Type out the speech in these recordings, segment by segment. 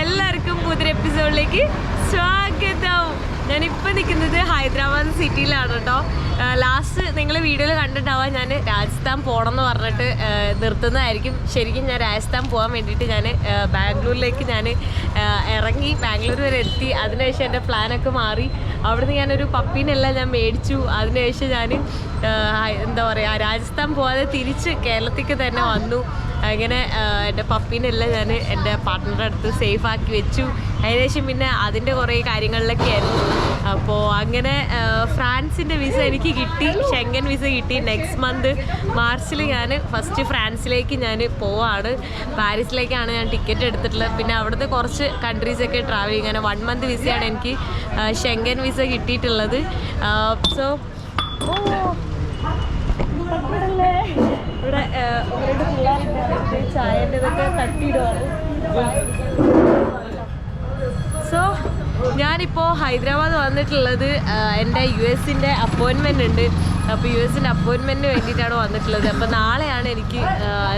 എല്ലാവർക്കും പുതിയ എപ്പിസോഡിലേക്ക് സ്വാഗതം. ഞാനിപ്പോൾ നിൽക്കുന്നത് ഹൈദരാബാദ് സിറ്റിയിലാണ് കേട്ടോ. ലാസ്റ്റ് നിങ്ങൾ വീഡിയോയിൽ കണ്ടിട്ടാവാം ഞാൻ രാജസ്ഥാൻ പോകണം എന്ന് പറഞ്ഞിട്ട് നിർത്തുന്നതായിരിക്കും. ശരിക്കും ഞാൻ രാജസ്ഥാൻ പോകാൻ വേണ്ടിയിട്ട് ഞാൻ ബാംഗ്ലൂരിലേക്ക് ഞാൻ ഇറങ്ങി ബാംഗ്ലൂർ വരെ എത്തി. അതിനുശേഷം എന്റെ പ്ലാനൊക്കെ മാറി. അവിടുന്ന് ഞാനൊരു പപ്പീനെല്ലാം ഞാൻ മേടിച്ചു. അതിനുശേഷം ഞാൻ എന്താ പറയുക രാജസ്ഥാൻ പോകാതെ തിരിച്ച് കേരളത്തിലേക്ക് തന്നെ വന്നു. അങ്ങനെ എന്റെ പപ്പീനെല്ലാം ഞാൻ എന്റെ പാർട്ട്ണറുടെ അടുത്ത് സേഫ് ആക്കി വെച്ചു. അതിനുശേഷം പിന്നെ അതിന്റെ കുറേ കാര്യങ്ങളിലൊക്കെ ആയിരുന്നു. അപ്പോൾ അങ്ങനെ ഫ്രാൻസിന്റെ വിസ എനിക്ക് കിട്ടി. ഷെങ്കൻ വിസ കിട്ടി. നെക്സ്റ്റ് മന്ത് മാർച്ചിൽ ഞാൻ ഫസ്റ്റ് ഫ്രാൻസിലേക്ക് ഞാൻ പോവാണ്. പാരീസിലേക്കാണ് ഞാൻ ടിക്കറ്റ് എടുത്തിട്ടുള്ളത്. പിന്നെ അവിടുത്തെ കുറച്ച് കൺട്രീസൊക്കെ ട്രാവൽ ചെയ്യും. വൺ മന്ത് വിസയാണ് എനിക്ക് ഷെങ്കൻ വിസ കിട്ടിയിട്ടുള്ളത്. സോ ഇവിടെ ഒന്ന് രണ്ട് പിള്ളേരുണ്ട് ചായന്റെ ഇതൊക്കെ തട്ടിയിടുവാണ്. സോ ഞാനിപ്പോൾ ഹൈദരാബാദ് വന്നിട്ടുള്ളത് എന്റെ യു എസിന്റെ അപ്പോയിൻമെന്റ് ഉണ്ട്. അപ്പോൾ യു എസിന്റെ അപ്പോയിൻമെന്റിന് വേണ്ടിയിട്ടാണ് വന്നിട്ടുള്ളത്. അപ്പോൾ നാളെയാണ് എനിക്ക്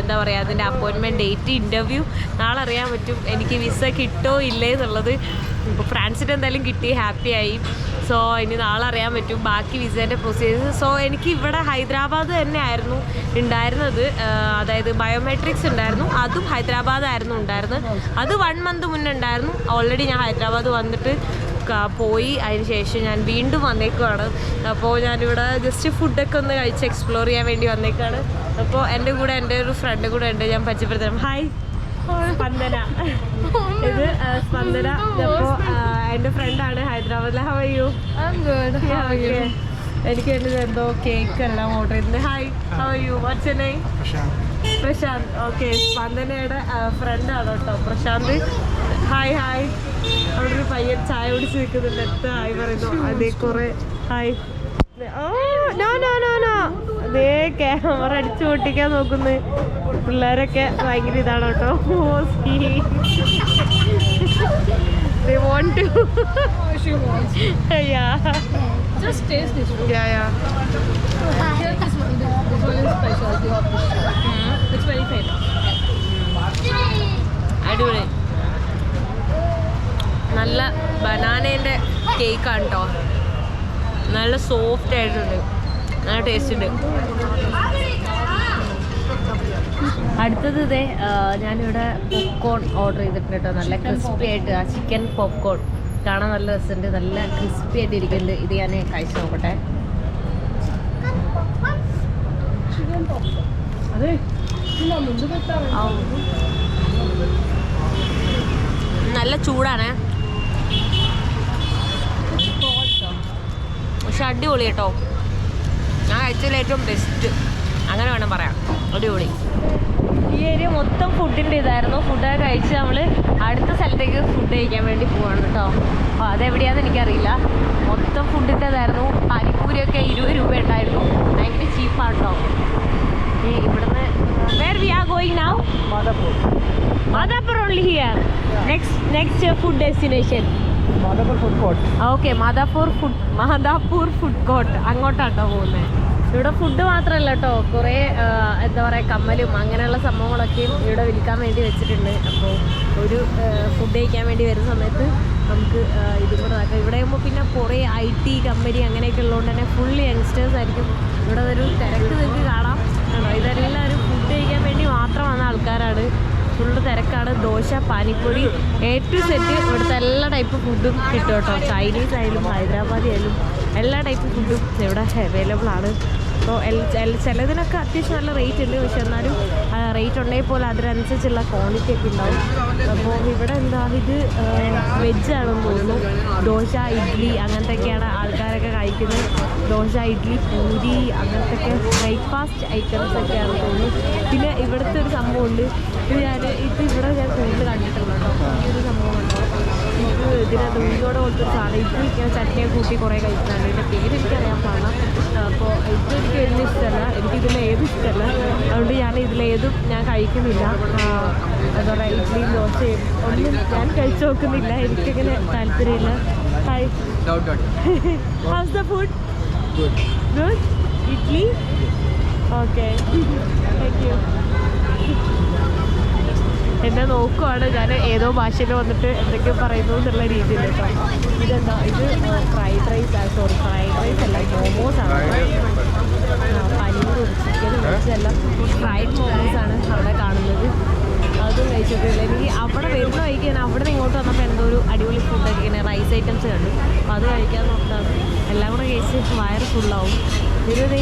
എന്താ പറയുക അതിന്റെ അപ്പോയിൻമെന്റ് ഡേറ്റ് ഇന്റർവ്യൂ നാളെ അറിയാൻ പറ്റും എനിക്ക് വിസ കിട്ടോ ഇല്ലേ എന്നുള്ളത്. ഇപ്പോൾ ഫ്രാൻസിന്റെ എന്തായാലും കിട്ടി ഹാപ്പിയായി സോ ഇനി നാളെ അറിയാൻ പറ്റും. ബാക്കി വിസേന്റെ പ്രൊസീജിയേഴ്സ് സോ എനിക്ക് ഇവിടെ ഹൈദരാബാദ് തന്നെ ആയിരുന്നു ഉണ്ടായിരുന്നത് അതായത് ബയോമെട്രിക്സ് ഉണ്ടായിരുന്നു. അതും ഹൈദരാബാദായിരുന്നു ഉണ്ടായിരുന്നത്. അത് വൺ മന്ത് മുന്നേ ഉണ്ടായിരുന്നു. ഓൾറെഡി ഞാൻ ഹൈദരാബാദ് വന്നിട്ട് പോയി. അതിന് ശേഷം ഞാൻ വീണ്ടും വന്നേക്കുവാണ്. അപ്പോൾ ഞാനിവിടെ ജസ്റ്റ് ഫുഡൊക്കെ ഒന്ന് കഴിച്ച് എക്സ്പ്ലോർ ചെയ്യാൻ വേണ്ടി വന്നേക്കാണ്. അപ്പോൾ എന്റെ കൂടെ എന്റെ ഒരു ഫ്രണ്ട് കൂടെ ഉണ്ട്. ഞാൻ പരിചയപ്പെടുത്തണം. ഹായ് സ്പന്ദന. ഇത് സ്പന്ദന. അപ്പോൾ എന്റെ ഫ്രണ്ടാണ് ഹൈദരാബാദിലെ how you I'm good. How are you? എനിക്ക് വേണ്ടത് എന്തോ കേക്ക് എല്ലാം ഓർഡർ ചെയ്തിട്ടുണ്ട്. ഹായ് ഹൗ യു വാട്ട്സ് നെയ് പ്രശാന്ത്. ഓക്കെ സ്പന്ദനയുടെ ഫ്രണ്ടാണ് കേട്ടോ. പ്രശാന്ത്. ഹായ് ഹായ് അവിടൊരു പയ്യൻ ചായ കുടിച്ച് നിൽക്കുന്നുണ്ട്. എത്ര ആയി പറയുന്നു? അതേ കുറെ ഹായ് ക്യാമറ അടിച്ചു പൊട്ടിക്കാൻ നോക്കുന്നു. പിള്ളേരൊക്കെ ഭയങ്കര ഇതാണ് കേട്ടോ. Mm. Mm. അടിപൊളി. നല്ല ബനാനേന്റെ കേക്കാണ് കേട്ടോ നല്ല സോഫ്റ്റ് ആയിട്ടുണ്ട്. നല്ല ടേസ്റ്റ് ഉണ്ട്. അടുത്തത് ഇതേ ഞാനിവിടെ പോപ്കോൺ ഓർഡർ ചെയ്തിട്ടുണ്ട് കേട്ടോ നല്ല ക്രിസ്പി ആയിട്ട് ആ ചിക്കൻ പോപ്കോൺ കാണാൻ നല്ല രസമുണ്ട്. നല്ല ക്രിസ്പി ആയിട്ട് ഇരിക്കുന്നുണ്ട് ഇത് ഞാൻ കഴിച്ചു നോക്കട്ടെ. നല്ല ചൂടാണേ. പക്ഷെ അടിപൊളി കേട്ടോ. ഞാൻ കഴിച്ചതിൽ ഏറ്റവും ബെസ്റ്റ് അങ്ങനെ വേണം പറയാം അടിപൊളി. ഈ ഏരിയ മൊത്തം ഫുഡിന്റെ ഇതായിരുന്നു. ഫുഡൊക്കെ കഴിച്ച് നമ്മൾ അടുത്ത സ്ഥലത്തേക്ക് ഫുഡ് കഴിക്കാൻ വേണ്ടി പോവാണ് കേട്ടോ. അപ്പോൾ അതെവിടെയാണെന്ന് എനിക്കറിയില്ല. മൊത്തം ഫുഡിന്റെ ഇതായിരുന്നു പാനിപ്പൂരിയൊക്കെ ഇരുപത് രൂപ ഉണ്ടായിരുന്നു. ഭയങ്കര ചീപ്പാണ് കേട്ടോ. ഈ ഇവിടുന്ന് where we are going now Madhapur Madhapur only here next next food destination. Okay Madhapur food Madhapur food court അങ്ങോട്ടാട്ടോ പോകുന്നത് ഇവിടെ ഫുഡ് മാത്രമല്ല കേട്ടോ കുറേ എന്താ പറയുക കമ്മലും അങ്ങനെയുള്ള സംഭവങ്ങളൊക്കെയും ഇവിടെ വിൽക്കാൻ വേണ്ടി വെച്ചിട്ടുണ്ട്. അപ്പോൾ ഒരു ഫുഡ് കഴിക്കാൻ വേണ്ടി വരുന്ന സമയത്ത് നമുക്ക് ഇതും കൂടെ നോക്കാം ഇവിടെ ആകുമ്പോൾ പിന്നെ കുറേ ഐ ടി കമ്പനി അങ്ങനെയൊക്കെ ഉള്ളതുകൊണ്ട് തന്നെ ഫുൾ യങ്സ്റ്റേഴ്സ് ആയിരിക്കും. ഇവിടെ ഒരു തിരക്ക് നിങ്ങൾക്ക് കാണാം. ഇതെല്ലാവരും ഫുഡ് കഴിക്കാൻ വേണ്ടി മാത്രം വന്ന ആൾക്കാരാണ്. ഫുള്ള് തിരക്കാണ്. Dosa panipuri A to Z ഇവിടുത്തെ എല്ലാ ടൈപ്പ് ഫുഡും കിട്ടും കേട്ടോ. ചൈനീസ് ആയാലും ഹൈദരാബാദി ആയാലും എല്ലാ ടൈപ്പ് ഫുഡും ഇവിടെ അവൈലബിൾ ആണ്. അപ്പോൾ ചിലതിനൊക്കെ അത്യാവശ്യം നല്ല റേറ്റ് ഉണ്ട്. പക്ഷെ എന്നാലും റേറ്റ് ഉണ്ടെങ്കിൽ പോലും അതിനനുസരിച്ചുള്ള ക്വാണ്ടിറ്റി ഒക്കെ ഉണ്ടാവും. അപ്പോൾ ഇവിടെ എന്താ ഇത് വെജ് ആണെന്ന് തോന്നുന്നു. ദോശ ഇഡ്ഡലി അങ്ങനത്തെയൊക്കെയാണ് ആൾക്കാരൊക്കെ കഴിക്കുന്നത്. ദോശ ഇഡ്ഡലി പൂരി അങ്ങനത്തെയൊക്കെ ബ്രേക്ക്ഫാസ്റ്റ് ഐറ്റംസ് ഒക്കെയാണ് തോന്നുന്നു. പിന്നെ ഇവിടുത്തെ ഒരു സംഭവമുണ്ട്. ഇത് ഞാൻ ഇത് ഇവിടെ ഞാൻ കൂടുതൽ കണ്ടിട്ടുണ്ട് കേട്ടോ ഈ ഒരു സംഭവം ഉണ്ടോ ഇത് ഇതിനകത്ത് ഉള്ളിയോടെ പോലത്തെ ഒരു സാധനം ഇത് ഇങ്ങനെ ചട്ടിയെ കൂട്ടി കുറേ കഴിക്കുന്നുണ്ട് ഇതിന്റെ പേര് എനിക്കറിയാൻ പാടില്ല. അപ്പോൾ ഇപ്പം എനിക്ക് വലിയ ഇഷ്ടമല്ല. എനിക്ക് ഇതിൽ ഏതും ഇഷ്ടമല്ല. അതുകൊണ്ട് ഞാൻ ഇതിലേതും ഞാൻ കഴിക്കുന്നില്ല. എന്താ പറയുക ഇഡ്ഡലിയും ദോശയും ഒന്നും ഞാൻ കഴിച്ചു നോക്കുന്നില്ല. എനിക്കങ്ങനെ താല്പര്യമില്ല. Hi. How's the food. Good idli? Okay thank you എന്നെ നോക്കുവാണ്. ഞാൻ ഏതോ ഭാഷയിൽ വന്നിട്ട് എന്തൊക്കെ പറയുന്നു എന്നുള്ള രീതിയിൽ കേട്ടോ ഇതെന്താ? ഇത് ഫ്രൈഡ് റൈസ് ആണ് സോറി ഫ്രൈഡ് റൈസ് അല്ല മോമോസ് ആണ്. പനീറും ചിക്കനും വെച്ചെല്ലാം ഫ്രൈഡ് മോമോസ് ആണ് അവിടെ കാണുന്നത്. അതും കഴിച്ചിട്ടില്ല എനിക്ക് അവിടെ വരുന്ന വഴിക്ക് ഞാൻ അവിടെ നിന്ന് ഇങ്ങോട്ട് വന്നപ്പോൾ എന്തോ ഒരു അടിപൊളി ഫുഡൊക്കെ ഇങ്ങനെ റൈസ് ഐറ്റംസ് കണ്ടു. അപ്പോൾ അത് കഴിക്കാൻ നോക്കാം. എല്ലാം കൂടെ കഴിച്ച് വയറ് ഫുള്ളാവും ഇതൊരു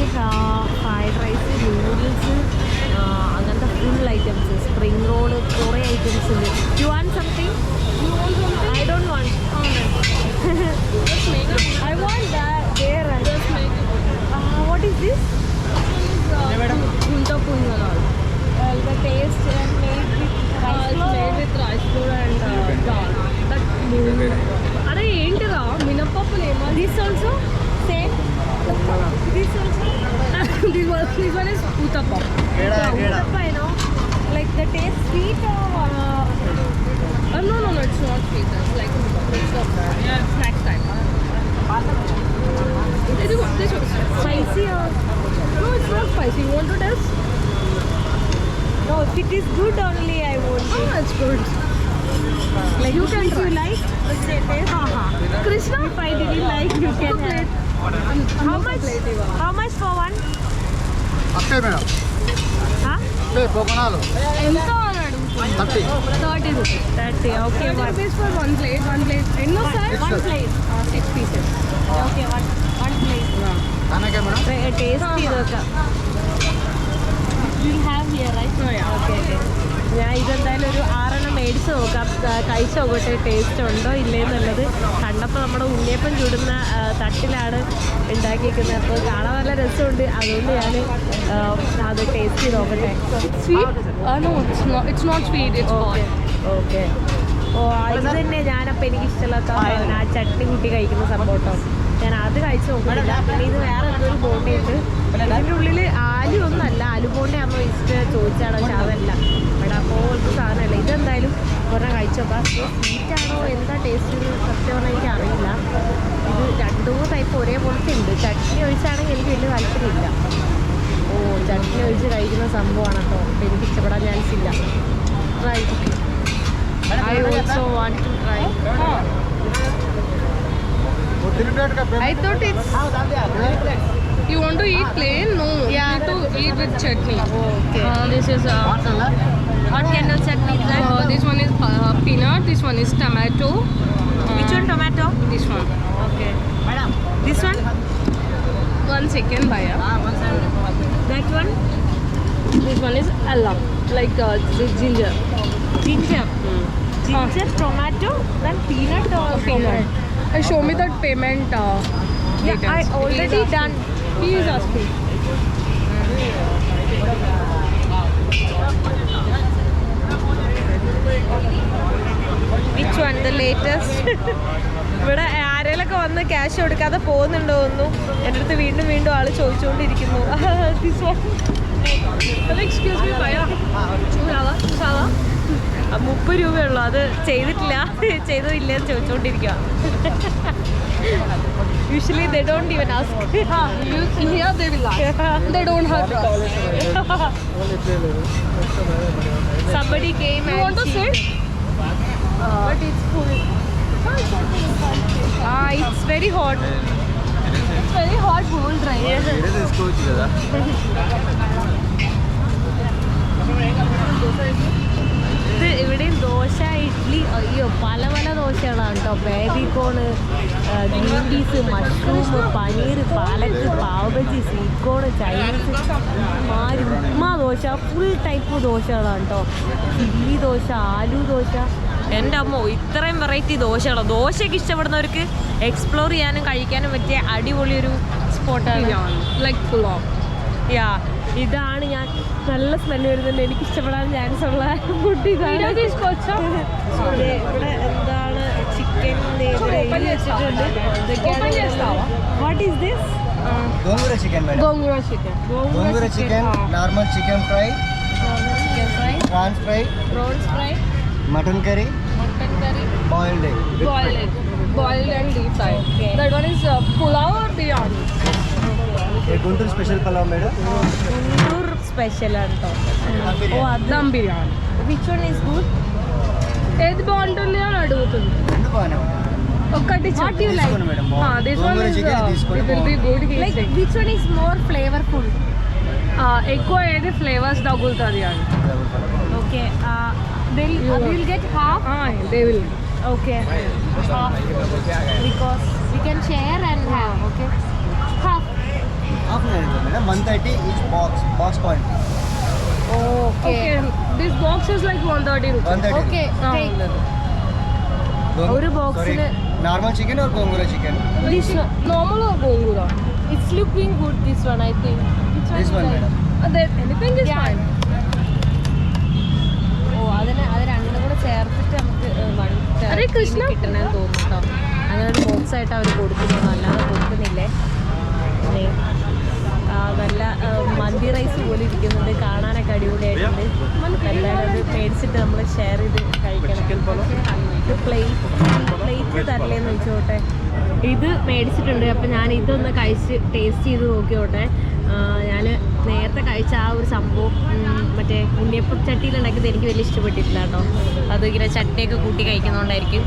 fried rice noodles full items spring roll കുറേ ഐറ്റംസ് ഉണ്ട്. You want something I don't want I want what is this Punta good. Like you can try. you like, let's say taste. Uh -huh. Krishna, if I didn't like, you can have. How much? How much for one? Appe madam appe బొగనాలు ఎంత అన్నాడు thirty thirty rupees thirty okay one rupees for one plate one plate ఎన్నో sir one plate six pieces okay one one plate అనగా madam taste ఇది ఒక you have here right okay okay ഞാൻ ഇതെന്തായാലും ഒരു ആറെണ്ണം മേടിച്ച് നോക്കാം. കഴിച്ച് നോക്കട്ടെ ടേസ്റ്റ് ഉണ്ടോ ഇല്ലേ എന്നുള്ളത് കണ്ടപ്പോൾ നമ്മുടെ ഉണ്ണിയപ്പം ചുടുന്ന തട്ടിലാണ് ഉണ്ടാക്കിയിരിക്കുന്നത് അപ്പോൾ കാണാൻ നല്ല രസമുണ്ട്. അതുകൊണ്ട് ഞാൻ അത് ടേസ്റ്റ് ചെയ്ത് നോക്കട്ടെ. Sweet? Uh. ഓക്കെ ഓ ഇത് തന്നെ ഞാനപ്പോൾ എനിക്ക് ഇഷ്ടമില്ലാത്ത ആ ചട്നി കൂട്ടി കഴിക്കുന്ന സംഭവം കേട്ടോ ഞാൻ അത് കഴിച്ച് നോക്കുന്നില്ല പിന്നെ ഇത് വേറെ എന്തൊരു ബോണ്ടിയുണ്ട്. ഇതിന്റെ ഉള്ളിൽ ആലു ഒന്നല്ല. ആലു ബോണ്ടിയാണോ ഇഷ്ടം ചോദിച്ചാണോ പക്ഷെ അതല്ല. ഇവിടെ പോലത്തെ സാധനമല്ല. ഇതെന്തായാലും ഒരെണ്ണം കഴിച്ചു നോക്കാം സ്വീറ്റ് ആണോ? എന്താ ടേസ്റ്റ് സത്യമാണോ എനിക്ക് അറിയില്ല ഇത് രണ്ടു മൂന്ന് ടൈപ്പ് ഒരേപോലത്തെ ഉണ്ട്. ചട്നി ഒഴിച്ചാണെങ്കിൽ എനിക്ക് വലിയ താല്പര്യമില്ല. ഓ ചട്നി ഒഴിച്ച് കഴിക്കുന്ന സംഭവമാണ് കേട്ടോ അപ്പം എനിക്ക് ഇഷ്ടപ്പെടാൻ ചാൻസ് ഇല്ല. Try I also want to try. I thought it's You want to eat plain? No. Yeah. You need to eat with chutney. okay. Uh, this is uh, kind of chutney uh, this one is uh, peanut. This one is tomato. Uh, Which one tomato? This one. Okay. Madam. This one? One second, Bhaiya. That one? This one is alum, like uh, gi- ginger. Ginger. Ginger, tomato, then peanut or Peanut. Uh, show me that payment. Uh, Yeah. I already done. He is asking. Which one? The latest? ഇവിടെ ആരേലൊക്കെ വന്ന് cash കൊടുക്കാതെ പോകുന്നുണ്ടോ ഒന്നും എന്റെ അടുത്ത് വീണ്ടും വീണ്ടും ആൾ ചോദിച്ചുകൊണ്ടിരിക്കുന്നു മുപ്പത് രൂപയുള്ളൂ അത് ചെയ്തിട്ടില്ല ചെയ്തോ ഇല്ലയെന്ന് ചോദിച്ചുകൊണ്ടിരിക്കുക Usually they don't even ask. Here they will ask. They don't harass. Somebody came you and want to sit? Uh, but it's cool. Ah, it's very hot. It's very hot cold, right? Yes. ഇത് ഇവിടെയും ദോശ ഇഡ്ഡലി അയ്യോ പല പല ദോശകളാണ് കേട്ടോ. Baby corn green peas mushroom paneer palak pav bhaji sweet corn Chinese മാരി upma dosa. Full type ദോശകളാണ് കേട്ടോ. ഇഡ്ഡലി ദോശ ആലു ദോശ. എന്റെ അമ്മ ഇത്രയും വെറൈറ്റി ദോശകളോ. ദോശയ്ക്ക് ഇഷ്ടപ്പെടുന്നവർക്ക് എക്സ്പ്ലോർ ചെയ്യാനും കഴിക്കാനും പറ്റിയ അടിപൊളിയൊരു സ്പോട്ടാണ് ലൈക്ക്. യാ ഇതാണ് ഞാൻ നല്ല സ്മെല്ല് വരുന്നുണ്ട് എനിക്ക് ഇഷ്ടപ്പെടാൻ ചാൻസ് ഉള്ള ഫുഡ് ഇതാണ് ഇവിടെ എന്താണ് chicken what is this gongura chicken gongura chicken gongura chicken normal chicken fry chicken fry prawns fry prawns fry mutton curry mutton curry boiled egg boiled egg boiled and deep fried. Okay. That one is uh, pulao or biryani? A Guntur special pulao, madam. Special అంటాం. ఓ dum biryani. Which one is good ఏది బాగుంటుంది అని అడుగుతుంది. ఒకటి what you like this one is it will be good like which one is more flavourful ఎక్కువ ఏది flavours తగులుతుంది అని. Okay they will get half they will okay because we can share and have okay half narrative, madam. 130 each box, box quantity. Okay. Okay. This box is like 130 rupees. 130 Okay, rupees. take. ഒരു box ന് normal chicken or gongura chicken This one. Normal or gongura? It's looking good, this one, I think. This one madam Uh, that anything is Yeah. fine. ഓ അതിന് അത് രണ്ടും കൂടെ ചേർത്തിട്ട് നമുക്ക് one അതെ, കൃഷ്ണ. കിട്ടണമെന്ന് തോന്നുന്നു കേട്ടോ അങ്ങനെ ഒരു ബോക്സ് ആയിട്ട് അവർ കൊടുക്കുന്നു അല്ലാതെ കൊടുക്കുന്നില്ലേ ദേ, നല്ല മന്തി റൈസ് പോലെ ഇരിക്കുന്നുണ്ട്. കാണാനൊക്കെ അടിപൊളിയായിട്ടുണ്ട്. എല്ലാവരും അത് മേടിച്ചിട്ട് നമ്മൾ ഷെയർ ചെയ്ത് കഴിക്കണം. പ്ലേറ്റ് പ്ലേറ്റ് തരലേന്ന് വെച്ചോട്ടെ. ഇത് മേടിച്ചിട്ടുണ്ട്. അപ്പം ഞാൻ ഇതൊന്ന് കഴിച്ച് ടേസ്റ്റ് ചെയ്ത് നോക്കിയോട്ടെ. ഞാൻ നേരത്തെ കഴിച്ച ആ ഒരു സംഭവം മറ്റേ ഉണ്ണിയപ്പം ചട്ടിയിൽ ഉണ്ടാക്കിയത് എനിക്ക് വലിയ ഇഷ്ടപ്പെട്ടിട്ടില്ല കേട്ടോ. അത് ഇങ്ങനെ ചട്ടിയൊക്കെ കൂട്ടി കഴിക്കുന്നതുകൊണ്ടായിരിക്കും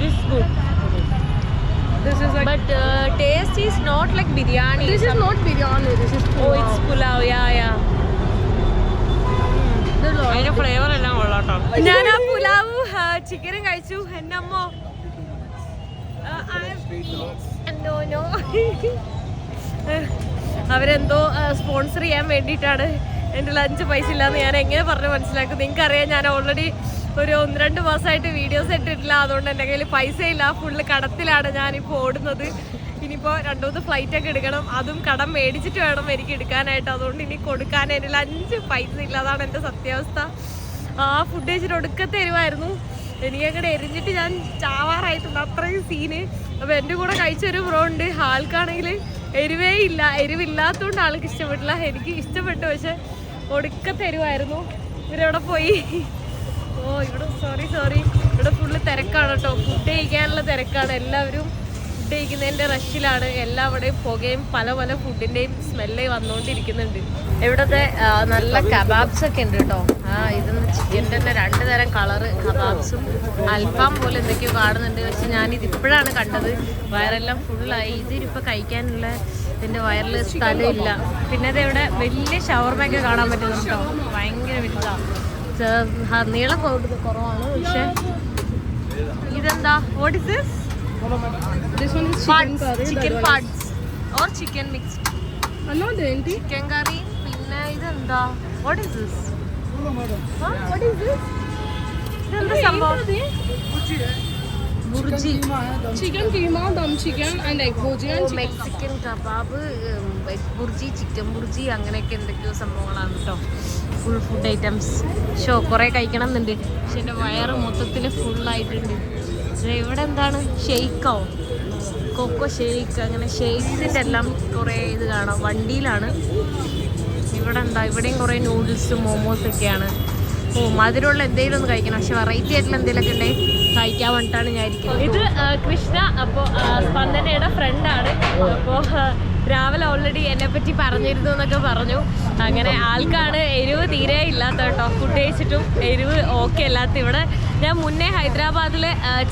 this good this but uh, taste is not like biryani. This is not biryani. This is pulao. Oh, it's pulao. Yeah, yeah. അതിന്റെ ഫ്ലേവർ എല്ലാം കൊള്ളാട്ടോ ഞാൻ ആ പുലാവ് ചിക്കനും കഴിച്ചു എന്റെ അമ്മ എന്തോ നോ അവരെന്തോ സ്പോൺസർ ചെയ്യാൻ വേണ്ടിയിട്ടാണ് എന്റെ ലഞ്ച് പൈസ ഇല്ലാന്ന് ഞാൻ എങ്ങനെ പറഞ്ഞ് മനസ്സിലാക്കും നിങ്ങൾക്കറിയാം ഞാൻ ഓൾറെഡി ഒരു ഒന്ന് രണ്ട് മാസമായിട്ട് വീഡിയോസ് ഇട്ടിട്ടില്ല. അതുകൊണ്ട് എന്റെ കയ്യിൽ പൈസ ഇല്ല ഫുള്ള് കടത്തിലാണ് ഞാനിപ്പോൾ ഓടുന്നത്. ഇനിയിപ്പോൾ രണ്ടു മൂന്ന് ഫ്ലൈറ്റ് ഒക്കെ എടുക്കണം. അതും കടം മേടിച്ചിട്ട് വേണം എനിക്ക് എടുക്കാനായിട്ട്. അതുകൊണ്ട് ഇനി കൊടുക്കാൻ എന്റെ അഞ്ച് പൈസ ഇല്ല അതാണ് എന്റെ സത്യാവസ്ഥ. ആ ഫുഡ് കഴിച്ചിട്ട് എനിക്ക് എനിക്കങ്ങടെ എരിഞ്ഞിട്ട് ഞാൻ ചാവാറായിട്ടുണ്ട്. അത്രയും സീന് അപ്പോൾ എന്റെ കൂടെ കഴിച്ചൊരു ബ്രോ ഉണ്ട്. ആൾക്കാണെങ്കിൽ എരിവേ ഇല്ല. എരിവില്ലാത്തതുകൊണ്ട് ആൾക്ക് ഇഷ്ടപ്പെട്ടില്ല. എനിക്ക് ഇഷ്ടപ്പെട്ടു. പക്ഷെ ഒടുക്കത്തെ തരുമായിരുന്നു ഇവരെവിടെ പോയി? ഓ ഇവിടെ സോറി സോറി ഇവിടെ ഫുള്ള് തിരക്കാണ് കേട്ടോ ഫുഡ് കഴിക്കാനുള്ള തിരക്കാണ്. എല്ലാവരും ഫുഡ് കഴിക്കുന്നതിന്റെ റഷിലാണ് എല്ലാവിടെയും പുകയും പല പല ഫുഡിന്റെയും സ്മെല്ലേ വന്നുകൊണ്ടിരിക്കുന്നുണ്ട് ഇവിടുത്തെ നല്ല കബാബ്സ് ഒക്കെ ഉണ്ട് കേട്ടോ ആ ഇതെന്ന് ചിക്കന്റെ തന്നെ രണ്ട് തരം കളറ് കബാബ്സും അൽഫാം പോലെ എന്തൊക്കെയോ കാണുന്നുണ്ട്. പക്ഷെ ഞാനിത് ഇപ്പോഴാണ് കണ്ടത്. വയറെല്ലാം ഫുള്ളായി ഇതിരിപ്പോൾ കഴിക്കാനുള്ള ഇതിന്റെ വയറിൽ സ്ഥലമില്ല. പിന്നെ ഇവിടെ വലിയ ഷവർമയൊക്കെ കാണാൻ പറ്റുന്നുണ്ടോ ഭയങ്കര വലുതാണ് നീളം കുറവാണ് പക്ഷെ ഇതെന്താ what is this This one is chicken parts, curry. Chicken parts or chicken mixed. Ano din ti? Chicken curry. പിന്നെ ഇതെന്താ? What is this? Huh? What is this? ഇതെന്താ സംഭവം? Bhurji chicken keema dum chicken and egg bhurji Mexican kebab egg bhurji chicken bhurji അങ്ങനെയൊക്കെ എന്തൊക്കെയോ സംഭവങ്ങളാണ് കേട്ടോ full food items show കുറേ കഴിക്കണം എന്നുണ്ട് പക്ഷെ എന്റെ വയറ് മൊത്തത്തിൽ ഫുള്ളായിട്ടുണ്ട് ഇവിടെ എന്താണ്? ഷെയ്ക്കോ. കൊക്കോ ഷെയ്ക്ക് അങ്ങനെ ഷെയ്ക്സിന്റെ എല്ലാം കുറേ ഇത് കാണാം. വണ്ടിയിലാണ്. ഇവിടെ എന്താ? ഇവിടെയും കുറേ നൂഡിൽസ് മോമോസൊക്കെയാണ് ഓ മധുരമുള്ള എന്തെങ്കിലും ഒന്ന് കഴിക്കണം. പക്ഷെ വെറൈറ്റി ആയിട്ടുള്ള എന്തെങ്കിലുമൊക്കെ ഉണ്ടെങ്കിൽ കഴിക്കാൻ വേണ്ടിയിട്ടാണ് ഞാൻ ഇരിക്കുന്നത്. ഇത് കൃഷ്ണ അപ്പോൾ സ്പന്ദനയുടെ ഫ്രണ്ടാണ് അപ്പോൾ രാവിലെ ഓൾറെഡി എന്നെ പറ്റി പറഞ്ഞിരുന്നു എന്നൊക്കെ പറഞ്ഞു. അങ്ങനെ ആൾക്കാണ് എരിവ് തീരെ ഇല്ലാത്ത കേട്ടോ. ഫുഡ് കഴിച്ചിട്ടും എരിവ് ഓക്കെ അല്ലാത്ത ഇവിടെ. ഞാൻ മുന്നേ ഹൈദരാബാദിൽ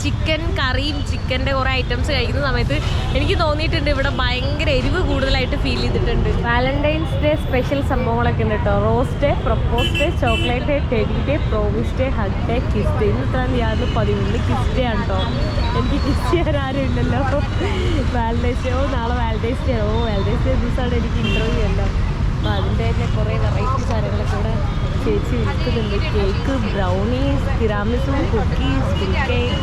ചിക്കൻ കറിയും ചിക്കന്റെ കുറേ ഐറ്റംസ് കഴിക്കുന്ന സമയത്ത് എനിക്ക് തോന്നിയിട്ടുണ്ട് ഇവിടെ ഭയങ്കര എരിവ് കൂടുതലായിട്ട് ഫീൽ ചെയ്തിട്ടുണ്ട്. വാലന്റൈൻസ് ഡേ സ്പെഷ്യൽ സംഭവങ്ങളൊക്കെ ഉണ്ട് കേട്ടോ. Rose day propose day chocolate day teddy day promise day hug day kiss day ഇന്ന് ഇത്ര തീയതി പതിമൂന്ന് കിസ് ഡേ ആണ് കേട്ടോ. എനിക്ക് കിസ് ചെയ്യാൻ ആരും ഇല്ലല്ലോ. വാലന്റൈൻസ് ഡേ ഓ നാളെ വാലന്റൈൻസ് ഡേ ഓ വാലന്റൈൻസ് ഡേ ദിവസമാണ് എനിക്ക് ഇന്റർവ്യൂ എല്ലാം അപ്പോൾ അതിന്റെ തന്നെ കുറേ വെറൈറ്റി സാധനങ്ങളൊക്കെ ഇവിടെ ചേച്ചി വിൽക്കുന്നുണ്ട്. Cake brownies tiramisu cookies cake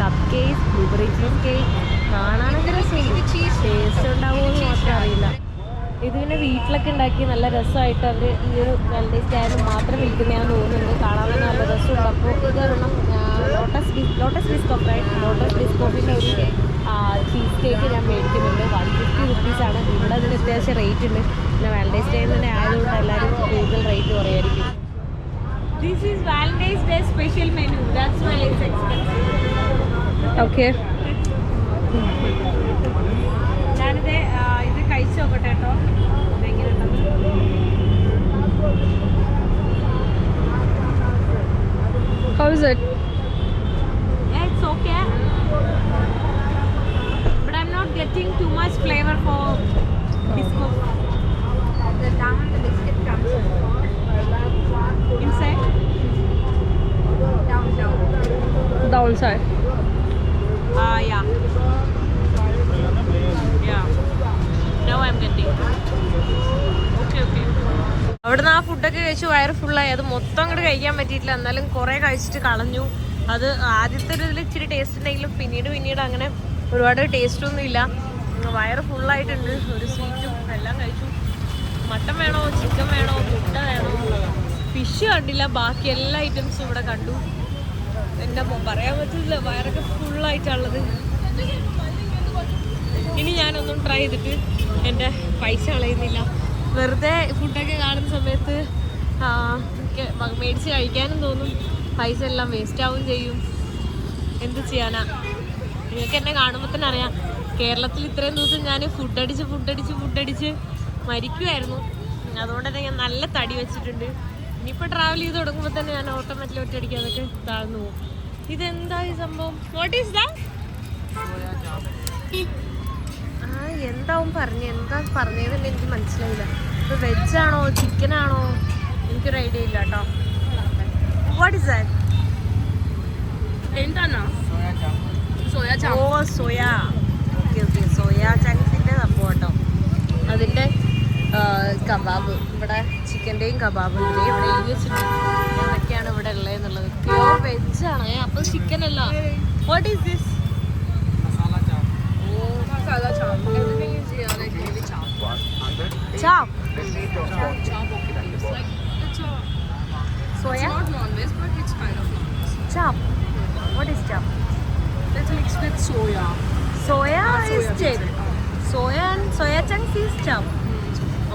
cupcake blueberry cheesecake കാണാനൊക്കെ രസമുണ്ട് ടേസ്റ്റ് ഉണ്ടാവുമോ എന്ന് മാത്രം അറിയില്ല. ഇത് പിന്നെ വീട്ടിലൊക്കെ ഉണ്ടാക്കി നല്ല രസമായിട്ട് അവർ ഈ ഒരു വെൽഡേസ് ആയാലും മാത്രം വിൽക്കുന്നതാണെന്ന് തോന്നുന്നുണ്ട്. കാണാൻ നല്ല രസമുണ്ട്. അപ്പോൾ ഇത് ഒരെണ്ണം Lotus Lotus Biscoff right Lotus ബിസ്കോപ്പിന്റെ ഒരു ചീസ് കേക്ക് ഞാൻ മേടിക്കുന്നുണ്ട്. വൺ ഫിഫ്റ്റി റുപ്പീസാണ് ഇവിടെ അതിന് അത്യാവശ്യം റേറ്റ് ഉണ്ട്. പിന്നെ വാലന്റൈൻസ് ഡേ തന്നെ ആയതുകൊണ്ട് എല്ലാവരും കൂടുതൽ റേറ്റ് കുറയായിരിക്കും. This is Valentine's Day special menu that's why it's expensive. Okay. ഞാനിത് ഇത് കഴിച്ചു നോക്കട്ടെ കേട്ടോ. How is it? Okay. But I'm not getting too much flavor for biscuit. The down the biscuit comes Inside? down down. Downside. Ah, yeah. Yeah. Now I'm getting. Okay, okay. അവിടുന്ന് ആ ഫുഡൊക്കെ കഴിച്ച് വയറ് ഫുള്ളായി അത് മൊത്തം അങ്ങോട്ട് കഴിക്കാൻ പറ്റിയിട്ടില്ല എന്നാലും കുറേ കഴിച്ചിട്ട് കളഞ്ഞു അത് ആദ്യത്തെ ഒരു ഇതിൽ ഇച്ചിരി ടേസ്റ്റ് ഉണ്ടെങ്കിലും പിന്നീട് പിന്നീട് അങ്ങനെ ഒരുപാട് ടേസ്റ്റ് ഒന്നും ഇല്ല. വയറ് ഫുള്ളായിട്ടുണ്ട് ഒരു സ്വീറ്റും എല്ലാം കഴിച്ചു. മട്ടൻ വേണോ? ചിക്കൻ വേണോ? മുട്ട വേണോ? ഫിഷ് കണ്ടില്ല. ബാക്കി എല്ലാ ഐറ്റംസും ഇവിടെ കണ്ടു. എന്റെ പറയാൻ പറ്റില്ല വയറൊക്കെ ഫുള്ളായിട്ടുള്ളത് ഇനി ഞാനൊന്നും ട്രൈ ചെയ്തിട്ട് എന്റെ പൈസ കളയുന്നില്ല. വെറുതെ ഫുഡൊക്കെ കാണുന്ന സമയത്ത് മേടിച്ച് കഴിക്കാനും തോന്നും. പൈസ എല്ലാം വേസ്റ്റ് ആവും ചെയ്യും. എന്ത് ചെയ്യാനാ? നിങ്ങൾക്ക് എന്നെ കാണുമ്പോൾ തന്നെ അറിയാം. കേരളത്തിൽ ഇത്രയും ദിവസം ഞാൻ ഫുഡ് അടിച്ച് ഫുഡ് അടിച്ച് ഫുഡ് അടിച്ച് മരിക്കുമായിരുന്നു അതുകൊണ്ട് തന്നെ ഞാൻ നല്ല തടി വെച്ചിട്ടുണ്ട്. ഇനിയിപ്പോൾ ട്രാവൽ ചെയ്ത് തുടങ്ങുമ്പോൾ തന്നെ ഞാൻ ഓട്ടോമാറ്റിക് ഒറ്റയടിക്കാതൊക്കെ താഴ്ന്നു പോകും. ഇതെന്താ ഈ സംഭവം? വാട്ട് ഈസ് ദാ ആ എന്താവും പറഞ്ഞു? എന്താ പറഞ്ഞതെന്ന് എനിക്ക് മനസ്സിലായില്ല. വെജ് വെജാണോ ചിക്കനാണോ എനിക്കൊരു ഐഡിയ ഇല്ല കേട്ടോ. വാട്ട് ഇസ് ദാറ്റ് എന്താണ്? സോയ ഓ സോയ ഓക്കെ ഓക്കെ സോയ ചങ്ക്സിന്റെ സംഭവം കേട്ടോ. അതിന്റെ കബാബ്. ഇവിടെ ചിക്കന്റെയും കബാബ് ഉണ്ട്. ഇവിടെ വെച്ചിട്ടുണ്ട് എന്തൊക്കെയാണ് ഇവിടെ ഉള്ളതെന്നുള്ളത്. പ്യോർ വെജാണ് അപ്പോൾ ചിക്കൻ അല്ല. What is this chop chop chop okay it's like it's a soya it's not non-veg but it's kind of non-veg chop what is chop it's mixed with soya. Soya soya is beans, chicken ah. Soya soya chunks is chop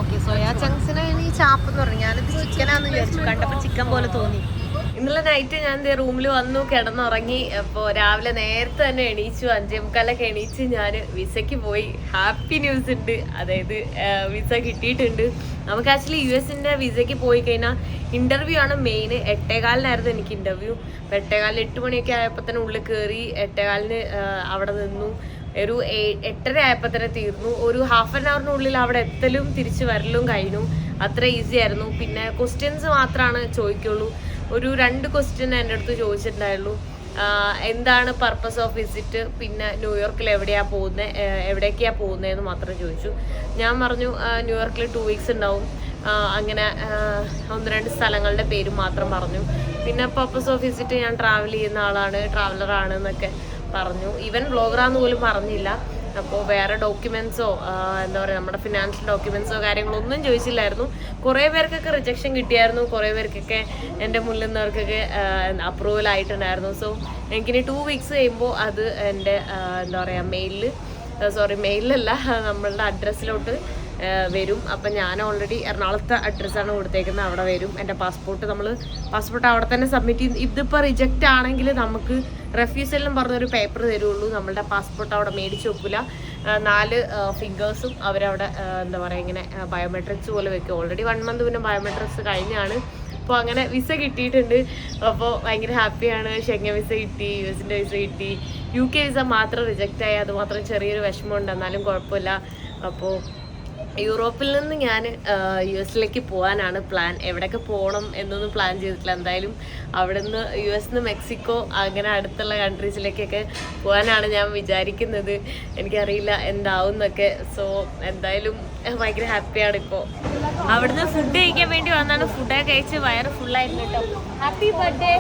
okay soya ചങ്ക്സിന് ഈ chop എന്ന് പറഞ്ഞു ഞാനിത് ചിക്കനാന്ന് വിചാരിച്ചു. കണ്ടപ്പോൾ chicken പോലെ തോന്നി. ഇന്നലെ night ഞാൻ റൂമിൽ വന്നു കിടന്നുറങ്ങി. അപ്പോൾ രാവിലെ നേരത്തെ തന്നെ എണീച്ചു. അഞ്ചേ മുക്കാലൊക്കെ എണീച്ച് ഞാൻ വിസയ്ക്ക് പോയി. ഹാപ്പി ന്യൂസ് ഉണ്ട് അതായത് വിസ കിട്ടിയിട്ടുണ്ട്. നമുക്ക് ആക്ച്വലി യു എസിന്റെ വിസയ്ക്ക് പോയി കഴിഞ്ഞാൽ ഇന്റർവ്യൂ ആണ് മെയിൻ എട്ടേകാലിനായിരുന്നു എനിക്ക് ഇന്റർവ്യൂ അപ്പോൾ എട്ടേകാലിന് എട്ട് മണിയൊക്കെ ആയപ്പോൾ തന്നെ ഉള്ളിൽ കയറി എട്ടേകാലിന് അവിടെ നിന്നു. ഒരു എട്ടര ആയപ്പോൾ തന്നെ തീർന്നു. ഒരു ഹാഫ് ആൻ അവറിനുള്ളിൽ അവിടെ എത്തലും തിരിച്ചു വരലും കഴിഞ്ഞു. അത്ര ഈസി ആയിരുന്നു. പിന്നെ ക്വസ്റ്റ്യൻസ് മാത്രമാണ് ചോദിക്കുള്ളൂ. ഒരു രണ്ട് ക്വസ്റ്റ്യൻ എന്റെ അടുത്ത് ചോദിച്ചിട്ടുണ്ടായുള്ളൂ. എന്താണ് പർപ്പസ് ഓഫ് വിസിറ്റ് പിന്നെ ന്യൂയോർക്കിൽ എവിടെയാ പോകുന്നത് എവിടേക്കാണ് പോകുന്നതെന്ന് മാത്രം ചോദിച്ചു. ഞാൻ പറഞ്ഞു ന്യൂയോർക്കിൽ ടു വീക്സ് ഉണ്ടാവും. അങ്ങനെ ഒന്ന് രണ്ട് സ്ഥലങ്ങളുടെ പേര് മാത്രം പറഞ്ഞു. പിന്നെ പർപ്പസ് ഓഫ് വിസിറ്റ് ഞാൻ ട്രാവൽ ചെയ്യുന്ന ആളാണ് ട്രാവലറാണ് എന്നൊക്കെ പറഞ്ഞു. ഈവൻ ബ്ലോഗറാന്ന് പോലും പറഞ്ഞില്ല. അപ്പോൾ വേറെ ഡോക്യുമെൻസോ എന്താ പറയുക നമ്മുടെ ഫിനാൻഷ്യൽ ഡോക്യുമെൻസോ കാര്യങ്ങളോ ഒന്നും ചോദിച്ചില്ലായിരുന്നു. കുറേ പേർക്കൊക്കെ റിജക്ഷൻ കിട്ടിയായിരുന്നു. കുറേ പേർക്കൊക്കെ എന്റെ മുന്നിൽ നിന്നവർക്കൊക്കെ അപ്രൂവൽ ആയിട്ടുണ്ടായിരുന്നു. സോ എനിക്കിനി ടു വീക്സ് കഴിയുമ്പോൾ അത് എന്റെ എന്താ പറയുക മെയിലിൽ സോറി മെയിലല്ല നമ്മളുടെ അഡ്രസ്സിലോട്ട് വരും. അപ്പം ഞാൻ ഓൾറെഡി എറണാകുളത്തെ അഡ്രസ്സാണ് കൊടുത്തേക്കുന്നത്. അവിടെ വരും. എന്റെ പാസ്പോർട്ട് നമ്മൾ പാസ്പോർട്ട് അവിടെ തന്നെ സബ്മിറ്റ് ചെയ്യും ഇതിപ്പോൾ റിജക്റ്റ് ആണെങ്കിൽ നമുക്ക് റെഫ്യൂസലിനും പറഞ്ഞൊരു പേപ്പർ തരുള്ളൂ. നമ്മളുടെ പാസ്പോർട്ട് അവിടെ മേടിച്ച് വെക്കില്ല നാല് ഫിംഗേഴ്സും അവരവിടെ എന്താ പറയുക ഇങ്ങനെ ബയോമെട്രിക്സ് പോലെ വെക്കും. ഓൾറെഡി വൺ മന്ത് പിന്നെ ബയോമെട്രിക്സ് കഴിഞ്ഞാണ്. അപ്പോൾ അങ്ങനെ വിസ കിട്ടിയിട്ടുണ്ട്. അപ്പോൾ ഭയങ്കര ഹാപ്പിയാണ് ഷെങ്ങ വിസ കിട്ടി യു എസിന്റെ വിസ കിട്ടി. യു കെ വിസ മാത്രം റിജക്റ്റ് ആയി. അതുമാത്രം ചെറിയൊരു വിഷമമുണ്ട്. എന്നാലും കുഴപ്പമില്ല. അപ്പോൾ യൂറോപ്പിൽ നിന്ന് ഞാൻ യു എസിലേക്ക് പോകാനാണ് പ്ലാൻ. എവിടെയൊക്കെ പോകണം എന്നൊന്നും പ്ലാൻ ചെയ്തിട്ടില്ല. എന്തായാലും അവിടെ നിന്ന് യു എസ് നിന്ന് മെക്സിക്കോ അങ്ങനെ അടുത്തുള്ള കൺട്രീസിലേക്കൊക്കെ പോകാനാണ് ഞാൻ വിചാരിക്കുന്നത്. എനിക്കറിയില്ല എന്താവും എന്നൊക്കെ. സോ എന്തായാലും ഭയങ്കര ഹാപ്പിയാണ് ഇപ്പോൾ അവിടുന്ന് ഫുഡ് കഴിക്കാൻ വേണ്ടി വന്നാണ് ഫുഡൊക്കെ കഴിച്ച് വയറ് ഫുള്ളായിരുന്നു കേട്ടോ. ഹാപ്പി ബർത്ത്ഡേ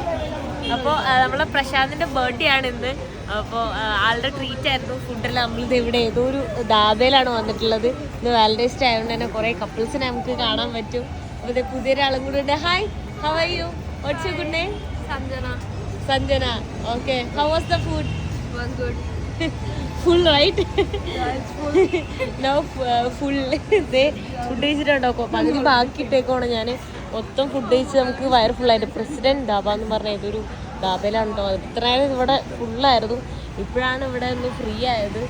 അപ്പോൾ നമ്മളെ പ്രശാന്തിന്റെ ബർത്ത്ഡേ ആണ് ഇന്ന്. അപ്പോൾ ആളുടെ ട്രീറ്റ് ആയിരുന്നു. ഫുഡെല്ലാം നമ്മളിത് ഇവിടെ ഏതോ ഒരു ദാബയിലാണ് വന്നിട്ടുള്ളത്. ഇന്ന് വാലന്റൈൻസ് ഡേ ആയതുകൊണ്ട് തന്നെ കുറേ കപ്പിൾസിനെ നമുക്ക് കാണാൻ പറ്റും. അപ്പോൾ ഇത് പുതിയൊരാളും കൂടെ ഉണ്ട്. Hi how are you what's you good name Sanjana. Sanjana. Okay how was the food was good full right no full ഇതേ ഫുഡ് കഴിച്ചിട്ടുണ്ടോ? പകുതി ബാക്കിയിട്ടേക്കാണ് ഞാൻ മൊത്തം ഫുഡ് കഴിച്ച് നമുക്ക് വയർ ഫുള്ളായിട്ട് പ്രസിഡന്റ് ദാബ എന്ന് പറഞ്ഞ ഏതൊരു ദാബയിലാണ് ഇത്രയും ഇവിടെ ഫുള്ളായിരുന്നു ഇപ്പോഴാണ് ഇവിടെ ഒന്ന് ഫ്രീ ആയത്.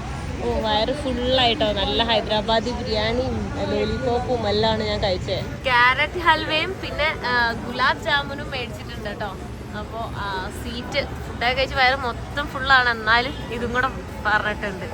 ഓ വയറ് ഫുള്ളായിട്ടോ നല്ല ഹൈദരാബാദി ബിരിയാണിയും ലോലിപോപ്പും എല്ലാം ഞാൻ കഴിച്ചത് ക്യാരറ്റ് ഹൽവയും പിന്നെ ഗുലാബ് ജാമുനും മേടിച്ചിട്ടുണ്ട് കേട്ടോ അപ്പോൾ സീറ്റ് ഫുഡൊക്കെ കഴിച്ച് വയറ് മൊത്തം ഫുള്ളാണ് എന്നാലും ഇതും കൂടെ പറഞ്ഞിട്ടുണ്ട്.